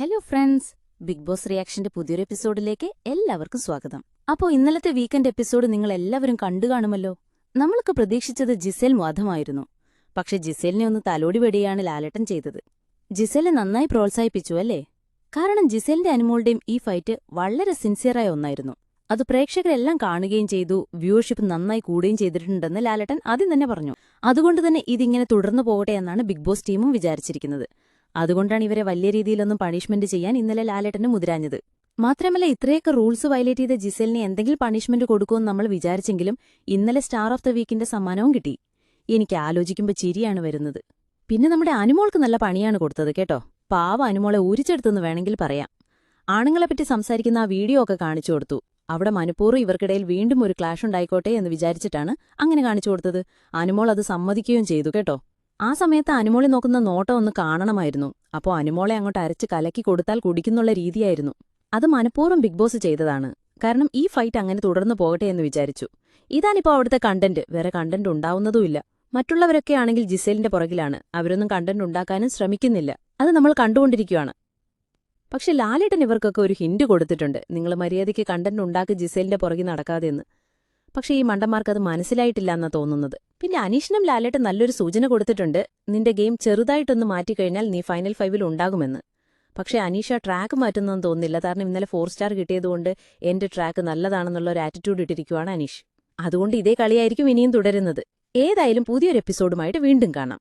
Hello friends big boss റിയാക്ഷന്റെ പുതിയൊരു എപ്പിസോഡിലേക്ക് എല്ലാവർക്കും സ്വാഗതം. അപ്പോൾ ഇന്നലത്തെ വീക്കെൻഡ് എപ്പിസോഡ് നിങ്ങൾ എല്ലാവരും കണ്ടു കാണുമല്ലോ? നമ്മളൊക്കെ പ്രതീക്ഷിച്ചത് ജിസേൽ മാധമായിരുന്നു പക്ഷെ ജിസേലിനെ ഒന്ന് തലോടി വെടിയാണ് ലാലട്ടൻ ചെയ്തത്. ജിസേലെ നന്നായി പ്രോത്സാഹിപ്പിച്ചു അല്ലേ? കാരണം ജിസേലിന്റെ അനുമോളുടെയും ഈ ഫൈറ്റ് വളരെ സിൻസിയറായ ഒന്നായിരുന്നു. അത് പ്രേക്ഷകരെല്ലാം കാണുകയും ചെയ്തു വ്യൂവർഷിപ്പ് നന്നായി കൂടുകയും ചെയ്തിട്ടുണ്ടെന്ന് ലാലട്ടൻ ആദ്യം തന്നെ പറഞ്ഞു. അതുകൊണ്ട് തന്നെ ഇതിങ്ങനെ തുടർന്നു പോകട്ടെ എന്നാണ് ബിഗ് ബോസ് ടീമും വിചാരിച്ചിരിക്കുന്നത്. അതുകൊണ്ടാണ് ഇവരെ വലിയ രീതിയിലൊന്നും പണിഷ്മെന്റ് ചെയ്യാൻ ഇന്നലെ ലാലേട്ടന് മുതിരാഞ്ഞത്. മാത്രമല്ല ഇത്രയൊക്കെ റൂൾസ് വയലേറ്റ് ചെയ്ത ജിസലിന് എന്തെങ്കിലും പണിഷ്മെന്റ് കൊടുക്കുമെന്ന് നമ്മൾ വിചാരിച്ചെങ്കിലും ഇന്നലെ സ്റ്റാർ ഓഫ് ദ വീക്കിന്റെ സമ്മാനവും കിട്ടി. എനിക്ക് ആലോചിക്കുമ്പോൾ ചിരിയാണ് വരുന്നത്. പിന്നെ നമ്മുടെ അനുമോൾക്ക് നല്ല പണിയാണ് കൊടുത്തത് കേട്ടോ. പാവ അനുമോളെ ഊരിച്ചെടുത്തെന്ന് വേണമെങ്കിൽ പറയാം. ആണുങ്ങളെപ്പറ്റി സംസാരിക്കുന്ന ആ വീഡിയോ ഒക്കെ കാണിച്ചു കൊടുത്തു. അവിടെ മനഃപൂർവം ഇവർക്കിടയിൽ വീണ്ടും ഒരു ക്ലാഷ് ഉണ്ടായിക്കോട്ടെ എന്ന് വിചാരിച്ചിട്ടാണ് അങ്ങനെ കാണിച്ചു കൊടുത്തത്. അനുമോൾ അത് സമ്മതിക്കുകയും ചെയ്തു കേട്ടോ. ആ സമയത്ത് അനുമോളി നോക്കുന്ന നോട്ടം ഒന്ന് കാണണമായിരുന്നു. അപ്പോൾ അനുമോളെ അങ്ങോട്ട് അരച്ച് കലക്കി കൊടുത്താൽ കുടിക്കുന്നുള്ള രീതിയായിരുന്നു. അത് മനഃപൂർവം ബിഗ് ബോസ് ചെയ്തതാണ്. കാരണം ഈ ഫൈറ്റ് അങ്ങനെ തുടർന്നു പോകട്ടെ എന്ന് വിചാരിച്ചു. ഇതാണിപ്പോൾ അവിടുത്തെ കണ്ടന്റ്. വേറെ കണ്ടന്റ് ഉണ്ടാവുന്നതുമില്ല മറ്റുള്ളവരൊക്കെ ആണെങ്കിൽ ജിസേലിന്റെ പുറകിലാണ്. അവരൊന്നും കണ്ടന്റ് ഉണ്ടാക്കാനും ശ്രമിക്കുന്നില്ല. അത് നമ്മൾ കണ്ടുകൊണ്ടിരിക്കുകയാണ് പക്ഷെ ലാലേട്ടൻ ഇവർക്കൊക്കെ ഒരു ഹിന്റ് കൊടുത്തിട്ടുണ്ട്. നിങ്ങൾ മര്യാദയ്ക്ക് കണ്ടന്റ് ഉണ്ടാക്കി ജിസേലിന്റെ പുറകിൽ നടക്കാതെയെന്ന് പക്ഷേ ഈ മണ്ടന്മാർക്കത് മനസ്സിലായിട്ടില്ല എന്നാ തോന്നുന്നത്. പിന്നെ അനീഷിനും ലാലേട്ട് നല്ലൊരു സൂചന കൊടുത്തിട്ടുണ്ട്. നിന്റെ ഗെയിം ചെറുതായിട്ടൊന്ന് മാറ്റിക്കഴിഞ്ഞാൽ നീ ഫൈനൽ ഫൈവിൽ ഉണ്ടാകുമെന്ന്. പക്ഷേ അനീഷ ട്രാക്ക് മാറ്റുന്നതെന്ന് തോന്നുന്നില്ല. കാരണം ഇന്നലെ ഫോർ സ്റ്റാർ കിട്ടിയതുകൊണ്ട് എന്റെ ട്രാക്ക് നല്ലതാണെന്നുള്ള ഒരു ആറ്റിറ്റ്യൂഡ് ഇട്ടിരിക്കുവാണ് അനീഷ്. അതുകൊണ്ട് ഇതേ കളിയായിരിക്കും ഇനിയും തുടരുന്നത്. ഏതായാലും പുതിയൊരു എപ്പിസോഡുമായിട്ട് വീണ്ടും കാണാം.